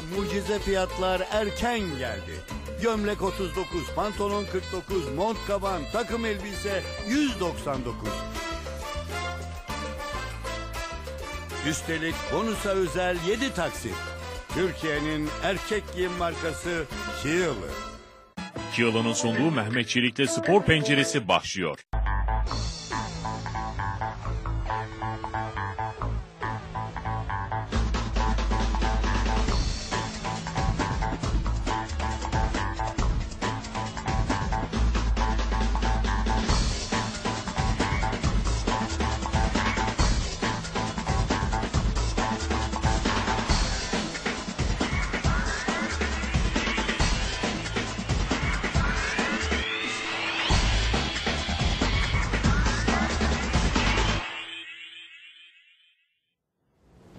Mucize fiyatlar erken geldi. Gömlek 39, pantolon 49, mont kaban, takım elbise 199. Üstelik bonusa özel 7 taksit. Türkiye'nin erkek giyim markası Çığlı. Çığla'nın sunduğu Mehmet Çelik'te spor penceresi başlıyor.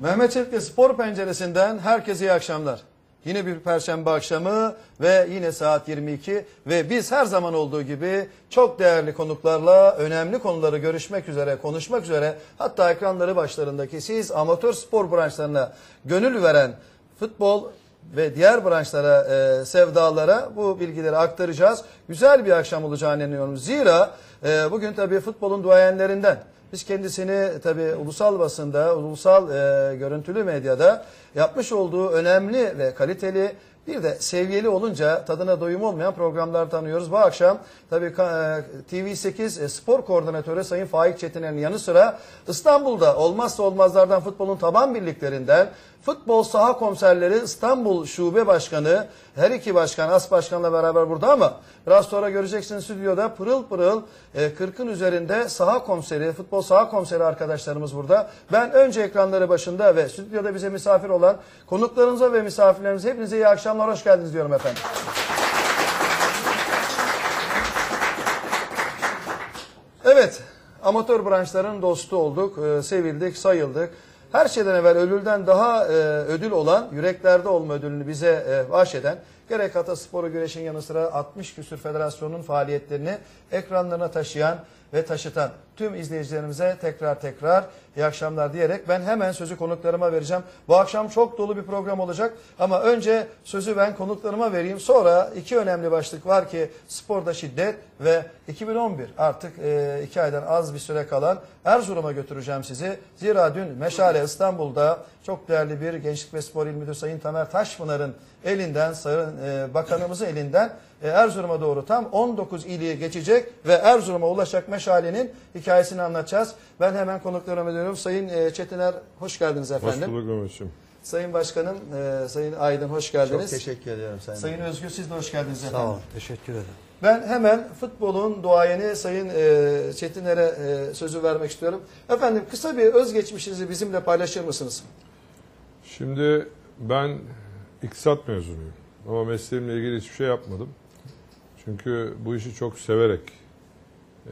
Mehmet Çelik'le Spor Penceresi'nden herkese iyi akşamlar. Yine bir perşembe akşamı ve yine saat 22 ve biz her zaman olduğu gibi çok değerli konuklarla önemli konuları görüşmek üzere, konuşmak üzere hatta ekranları başlarındaki siz amatör spor branşlarına gönül veren futbol ve diğer branşlara, e, sevdalara bu bilgileri aktaracağız. Güzel bir akşam olacağını inanıyorum. Zira e, bugün tabii futbolun duayenlerinden biz kendisini tabii ulusal basında, ulusal e, görüntülü medyada yapmış olduğu önemli ve kaliteli bir de seviyeli olunca tadına doyum olmayan programlar tanıyoruz. Bu akşam tabii e, TV8 e, spor koordinatörü Sayın Faik Çetiner'in yanı sıra İstanbul'da olmazsa olmazlardan futbolun taban birliklerinden futbol saha komiserleri İstanbul Şube Başkanı her iki başkan as başkanla beraber burada ama biraz sonra göreceksiniz stüdyoda pırıl pırıl e, 40'ın üzerinde saha komiseri, futbol saha komiseri arkadaşlarımız burada. Ben önce ekranları başında ve stüdyoda bize misafir olan konuklarımıza ve misafirlerimize hepinize iyi akşamlar, hoş geldiniz diyorum efendim. Evet, amatör branşların dostu olduk, e, sevildik, sayıldık. Her şeyden evvel ödülden daha e, ödül olan yüreklerde olma ödülünü bize e, bahşeden gerek Atasporu güreşin yanı sıra 60 küsür federasyonun faaliyetlerini ekranlarına taşıyan ve taşıtan tüm izleyicilerimize tekrar tekrar iyi akşamlar diyerek ben hemen sözü konuklarıma vereceğim. Bu akşam çok dolu bir program olacak ama önce sözü ben konuklarıma vereyim. Sonra iki önemli başlık var ki sporda şiddet ve 2011 artık e, iki aydan az bir süre kalan Erzurum'a götüreceğim sizi. Zira dün Meşale İstanbul'da çok değerli bir Gençlik ve Spor İl Müdürü Sayın Tamer Taşpınar'ın elinden, Sayın e, Bakanımızın elinden e, Erzurum'a doğru tam 19 ili geçecek ve Erzurum'a ulaşacak meşalenin hikayesini anlatacağız. Ben hemen konuklarıma dönüyorum. Sayın e, Çetiner hoş geldiniz Hoş efendim. bulduk Mehmetciğim. Sayın Başkanım, e, Sayın Aydın hoş geldiniz. Çok teşekkür ediyorum Sayın Sayın Bey. Özgür siz de hoş geldiniz Sağ efendim. olun. Teşekkür ederim. Ben hemen futbolun duayeni Sayın e, Çetiner'e e, sözü vermek istiyorum. Efendim kısa bir özgeçmişinizi bizimle paylaşır mısınız? Şimdi ben iktisat mezunuyum. Ama mesleğimle ilgili hiçbir şey yapmadım. Çünkü bu işi çok severek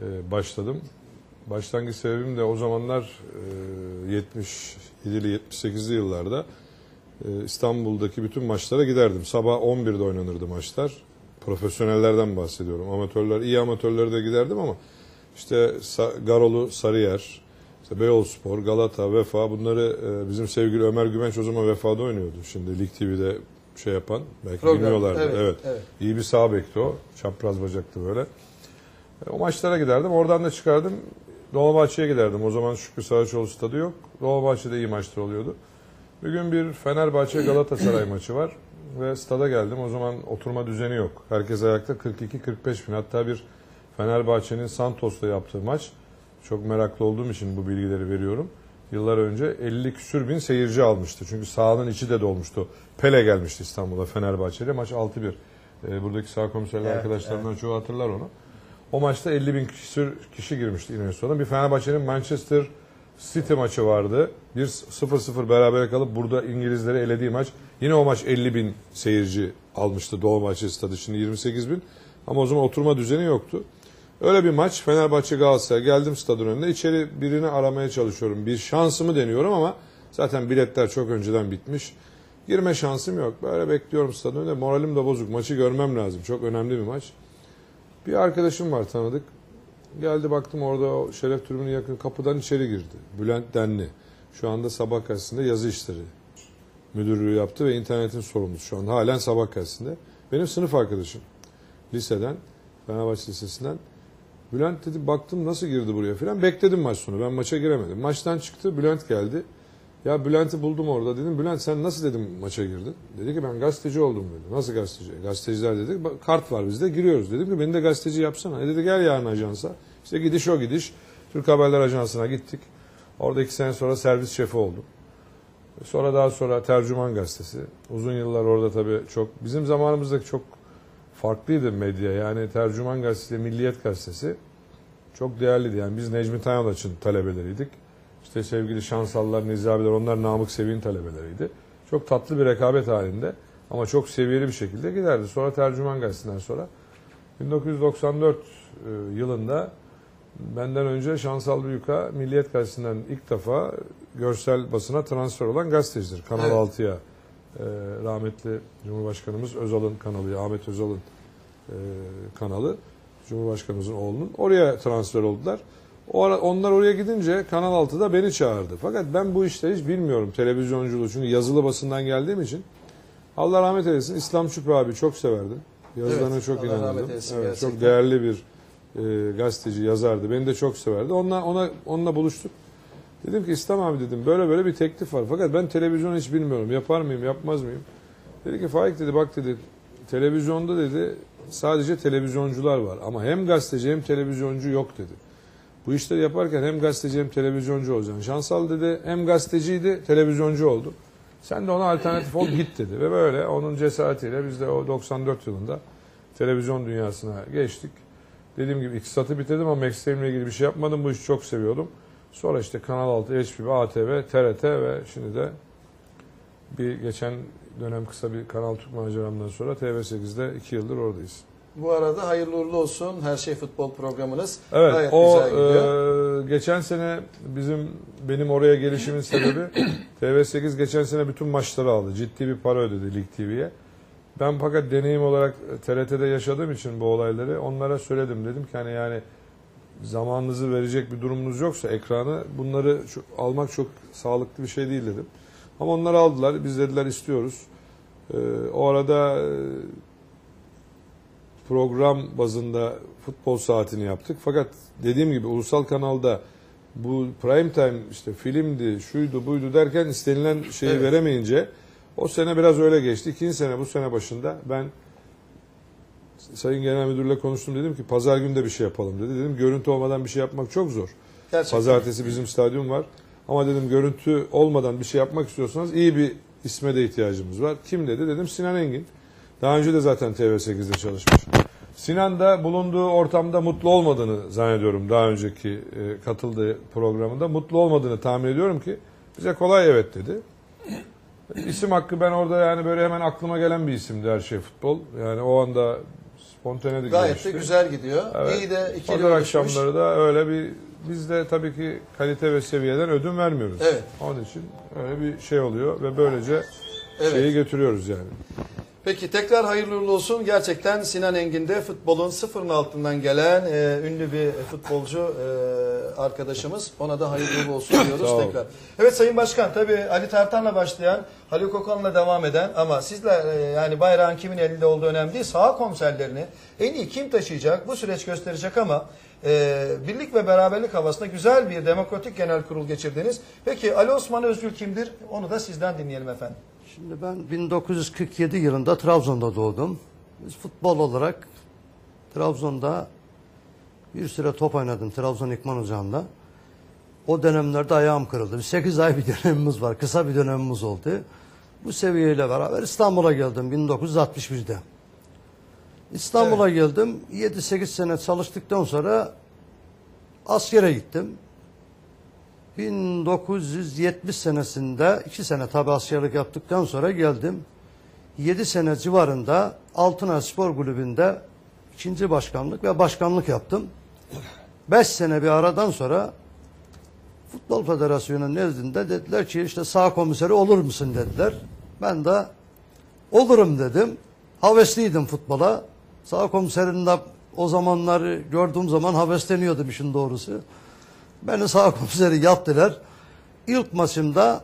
e, başladım. Başlangıç sebebim de o zamanlar e, 77'li 78'li yıllarda e, İstanbul'daki bütün maçlara giderdim. Sabah 11'de oynanırdı maçlar. Profesyonellerden bahsediyorum. Amatörler, iyi amatörlere de giderdim ama işte Garolu, Sarıyer, işte Beyoğluspor, Galata, Vefa bunları e, bizim sevgili Ömer Güvenç o zaman Vefa'da oynuyordu. Şimdi Lig TV'de şey yapan belki Program, bilmiyorlardı. evet, Evet, evet. İyi bir sağ bekti o. Çapraz bacaktı böyle. E, O maçlara giderdim. Oradan da çıkardım. Dolmabahçe'ye giderdim. O zaman Şükrü Saraçoğlu stadı yok. Dolmabahçe'de iyi maçlar oluyordu. Bir gün bir Fenerbahçe Galatasaray maçı var. Ve stada geldim. O zaman oturma düzeni yok. Herkes ayakta 42-45 bin. Hatta bir Fenerbahçe'nin Santos'ta yaptığı maç. Çok meraklı olduğum için bu bilgileri veriyorum. Yıllar önce 50 küsür bin seyirci almıştı. Çünkü sahanın içi de dolmuştu. Pele gelmişti İstanbul'a Fenerbahçe'de. Maç 6-1. Ee, buradaki sağ komiserler Evet, arkadaşlarımdan çoğu hatırlar onu. O maçta 50 bin küsür kişi girmişti İnönü'ye Bir Fenerbahçe'nin Manchester City maçı vardı. 1-0-0 beraber kalıp burada İngilizleri elediği maç. Yine o maç 50 bin seyirci almıştı Dolmabahçe stadı. Şimdi 28 bin. Ama o zaman oturma düzeni yoktu. Öyle bir maç Fenerbahçe Galatasaray geldim stadın önünde içeri birini aramaya çalışıyorum. Bir şansımı deniyorum ama zaten biletler çok önceden bitmiş. Girme şansım yok. Böyle bekliyorum stadın önünde. Moralim de bozuk. Maçı görmem lazım. Çok önemli bir maç. Bir arkadaşım var tanıdık. Geldi baktım orada şeref tribünü yakın kapıdan içeri girdi. Bülent Denli. Şu anda sabah gazetesinde yazı işleri müdürlüğü yaptı ve internetin sorumlusu şu an. Halen sabah gazetesinde. Benim sınıf arkadaşım. Liseden, Fenerbahçe Lisesi'nden. Bülent dedi baktım nasıl girdi buraya filan. Bekledim maç sonu. Ben maça giremedim. Maçtan çıktı. Bülent geldi. Ya Bülent'i buldum orada dedim. Bülent sen nasıl dedim maça girdin? Dedi ki ben gazeteci oldum dedi. Nasıl gazeteci? Gazeteciler dedik. "Bak, Kart var bizde giriyoruz. Dedim ki beni de gazeteci yapsana. E dedi gel yarın ajansa. İşte gidiş o gidiş. Türk Haberler Ajansı'na gittik. Orada iki sene sonra servis şefi oldum. Sonra daha sonra Tercüman Gazetesi. Uzun yıllar orada tabii çok bizim zamanımızdaki çok farklıydı medya. Yani Tercüman Gazetesi, Milliyet Gazetesi çok değerliydi. Yani biz Necmi Tayalaç'ın talebeleriydik. İşte sevgili Şansallar, Nizi abiler onlar Namık Sevik'in talebeleriydi. Çok tatlı bir rekabet halinde ama çok seviyeli bir şekilde giderdi. Sonra Tercüman Gazetesi'nden sonra 1994 e, yılında benden önce Şansal Büyük'a Milliyet Gazetesi'nden ilk defa görsel basına transfer olan gazetecidir. Kanal Evet. 6'ya e, rahmetli Cumhurbaşkanımız Özal'ın kanalı, Ahmet Özal'ın e, kanalı Cumhurbaşkanımızın oğlunun oraya transfer oldular. Onlar oraya gidince Kanal 6'da beni çağırdı. Fakat ben bu işte hiç bilmiyorum televizyonculuğu çünkü yazılı basından geldiğim için. Allah rahmet eylesin İslam Şükrü abi çok severdim. Yazılarına Evet, çok Allah inanırdım. eylesin Evet, gerçekten. çok değerli bir e, gazeteci, yazardı. Beni de çok severdi. Onunla, ona, onunla buluştuk. Dedim ki İslam abi dedim böyle böyle bir teklif var. Fakat ben televizyon hiç bilmiyorum. Yapar mıyım, yapmaz mıyım? Dedi ki Faik dedi bak dedi televizyonda dedi sadece televizyoncular var. Ama hem gazeteci hem televizyoncu yok dedi. Bu işleri yaparken hem gazeteci hem televizyoncu olacaksın. Şansal dedi hem gazeteciydi televizyoncu oldu. Sen de ona alternatif ol git dedi. Ve böyle onun cesaretiyle biz de o 94 yılında televizyon dünyasına geçtik. Dediğim gibi iktisatı bitirdim ama mesleğimle ilgili bir şey yapmadım. Bu işi çok seviyordum. Sonra işte Kanal 6, HBB, ATV, TRT ve şimdi de bir geçen dönem kısa bir Kanal Türk maceramdan sonra TV8'de 2 yıldır oradayız. Bu arada hayırlı uğurlu olsun her şey futbol programınız. Evet, Gayet o güzel gidiyor. e, geçen sene bizim benim oraya gelişimin sebebi TV8 geçen sene bütün maçları aldı. Ciddi bir para ödedi Lig TV'ye. Ben fakat deneyim olarak TRT'de yaşadığım için bu olayları onlara söyledim. Dedim ki hani yani zamanınızı verecek bir durumunuz yoksa ekranı bunları almak çok sağlıklı bir şey değil dedim. Ama onlar aldılar. Biz dediler istiyoruz. E, o arada e, program bazında futbol saatini yaptık. Fakat dediğim gibi ulusal kanalda bu prime time işte filmdi, şuydu, buydu derken istenilen şeyi Evet. veremeyince o sene biraz öyle geçti. İkinci sene bu sene başında ben Sayın Genel Müdürle konuştum dedim ki pazar günü de bir şey yapalım dedi. Dedim görüntü olmadan bir şey yapmak çok zor. Gerçekten. Pazartesi bizim stadyum var. Ama dedim görüntü olmadan bir şey yapmak istiyorsanız iyi bir isme de ihtiyacımız var. Kim dedi? Dedim Sinan Engin. Daha önce de zaten TV8'de çalışmış. Sinan da bulunduğu ortamda mutlu olmadığını zannediyorum daha önceki e, katıldığı programında. Mutlu olmadığını tahmin ediyorum ki bize kolay evet dedi. İsim hakkı ben orada yani böyle hemen aklıma gelen bir isimdi her şey futbol. Yani o anda spontane de Gayet gelişti. de güzel gidiyor. Evet. İyi de ikili Pazar akşamları da öyle bir biz de tabii ki kalite ve seviyeden ödün vermiyoruz. Evet. Onun için öyle bir şey oluyor ve böylece Evet. şeyi götürüyoruz yani. Peki tekrar hayırlı uğurlu olsun. Gerçekten Sinan Engin de futbolun sıfırın altından gelen e, ünlü bir futbolcu e, arkadaşımız. Ona da hayırlı uğurlu olsun diyoruz tekrar. Evet Sayın Başkan tabii Ali Tartan'la başlayan Haluk Okan'la devam eden ama sizler e, yani bayrağın kimin elinde olduğu önemli değil. Saha komiserlerini en iyi kim taşıyacak bu süreç gösterecek ama e, birlik ve beraberlik havasında güzel bir demokratik genel kurul geçirdiniz. Peki Ali Osman Özgül kimdir? Onu da sizden dinleyelim efendim. Şimdi ben 1947 yılında Trabzon'da doğdum. Biz futbol olarak Trabzon'da bir süre top oynadım Trabzon İkman Ocağı'nda. O dönemlerde ayağım kırıldı. 8 ay bir dönemimiz var. Kısa bir dönemimiz oldu. Bu seviyeyle beraber İstanbul'a geldim 1961'de. İstanbul'a geldim. 7-8 sene çalıştıktan sonra askere gittim. 1970 senesinde 2 sene tabi askerlik yaptıktan sonra geldim. 7 sene civarında Altınay Spor Kulübü'nde ikinci başkanlık ve başkanlık yaptım. 5 sene bir aradan sonra Futbol Federasyonu'nun nezdinde dediler ki işte sağ komiseri olur musun dediler. Ben de olurum dedim. Havesliydim futbola. Sağ komiserini de o zamanları gördüğüm zaman havesleniyordum işin doğrusu. Beni sağ komiseri yaptılar. İlk maçımda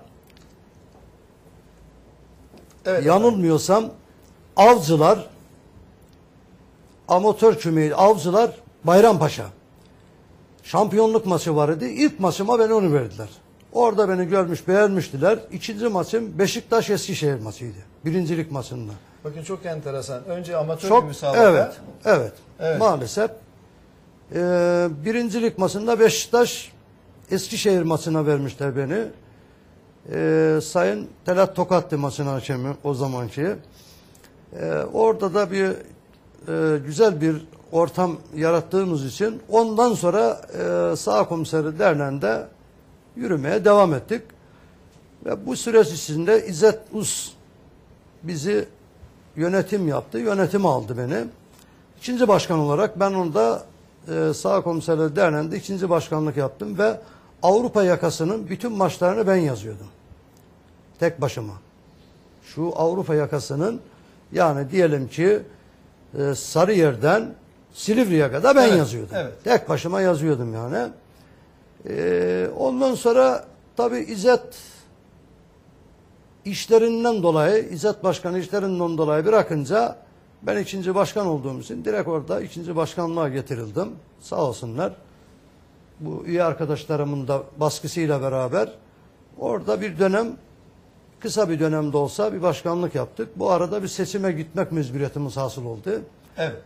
Evet, yanılmıyorsam Avcılar amatör kümeyi Avcılar Bayrampaşa şampiyonluk maçı var idi. İlk maçıma beni onu verdiler. Orada beni görmüş beğenmiştiler. İkinci maçım Beşiktaş Eskişehir maçıydı. Birincilik maçında. Bakın çok enteresan. Önce amatör Çok bir müsabaka. evet, evet Evet. maalesef Ee, birincilik maçında Beşiktaş Eskişehir maçına vermişler beni. Ee, Sayın Telat Tokatlı maçın hakemi o zamanki. Ee, orada da bir e, güzel bir ortam yarattığımız için ondan sonra e, sağ komiseri derneğinde yürümeye devam ettik. Ve bu süreç içinde İzzet Us bizi yönetim yaptı. Yönetim aldı beni. İkinci başkan olarak ben onda e, sağ komiserleri derneğinde ikinci başkanlık yaptım ve Avrupa yakasının bütün maçlarını ben yazıyordum. Tek başıma. Şu Avrupa yakasının yani diyelim ki e, Sarıyer'den Silivri'ye kadar ben Evet, yazıyordum. evet. Tek başıma yazıyordum yani. E, ondan sonra tabii İzzet işlerinden dolayı, İzzet Başkanı işlerinden dolayı bırakınca ben ikinci başkan olduğum için direkt orada ikinci başkanlığa getirildim. Sağ olsunlar. Bu üye arkadaşlarımın da baskısıyla beraber orada bir dönem kısa bir dönemde olsa bir başkanlık yaptık. Bu arada bir seçime gitmek mecburiyetimiz hasıl oldu. Evet.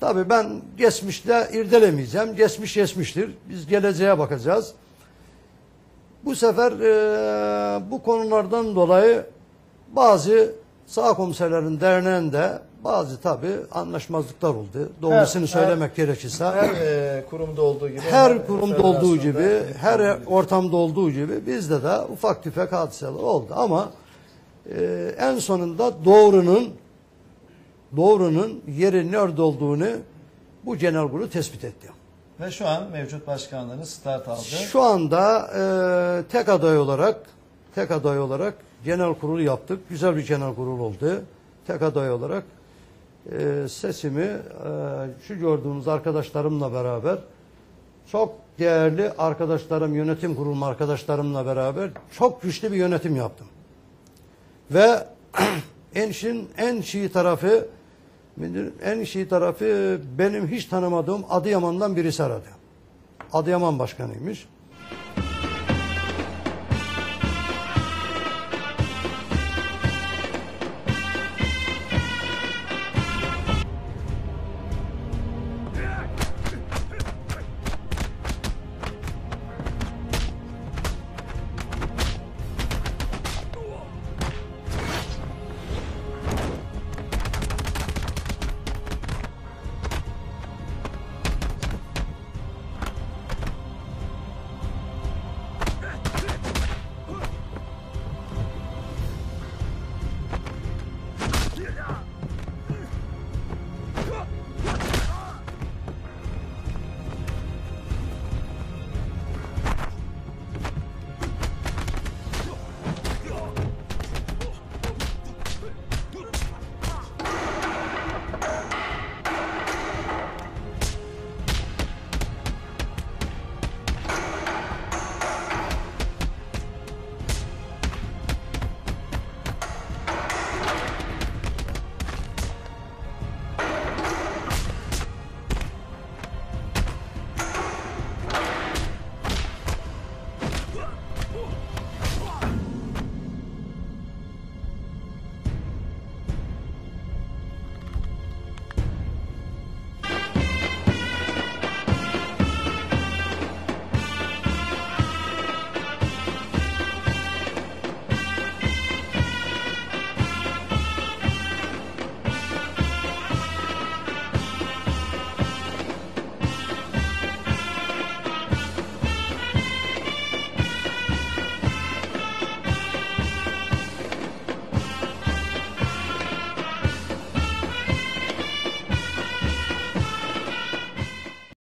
Tabii ben geçmişle irdelemeyeceğim. Geçmiş geçmiştir. Biz geleceğe bakacağız. Bu sefer e, bu konulardan dolayı bazı sağ komiserlerin derneğinde bazı tabii anlaşmazlıklar oldu. Doğrusunu Her- söylemek gerekirse. Her e, kurumda olduğu gibi. Her kurumda olduğu gibi, her ortamda olduğu gibi bizde de ufak tefek hadiseler oldu ama e, en sonunda doğrunun doğrunun yeri nerede olduğunu bu genel kurulu tespit etti. Ve şu an mevcut başkanlığınız start aldı. Şu anda e, tek aday olarak tek aday olarak genel kurulu yaptık. Güzel bir genel kurul oldu. Tek aday olarak e, sesimi e, şu gördüğünüz arkadaşlarımla beraber çok değerli arkadaşlarım, yönetim kurulu arkadaşlarımla beraber çok güçlü bir yönetim yaptım. Ve en işin en şii tarafı en işi tarafı benim hiç tanımadığım Adıyaman'dan birisi aradı. Adıyaman başkanıymış.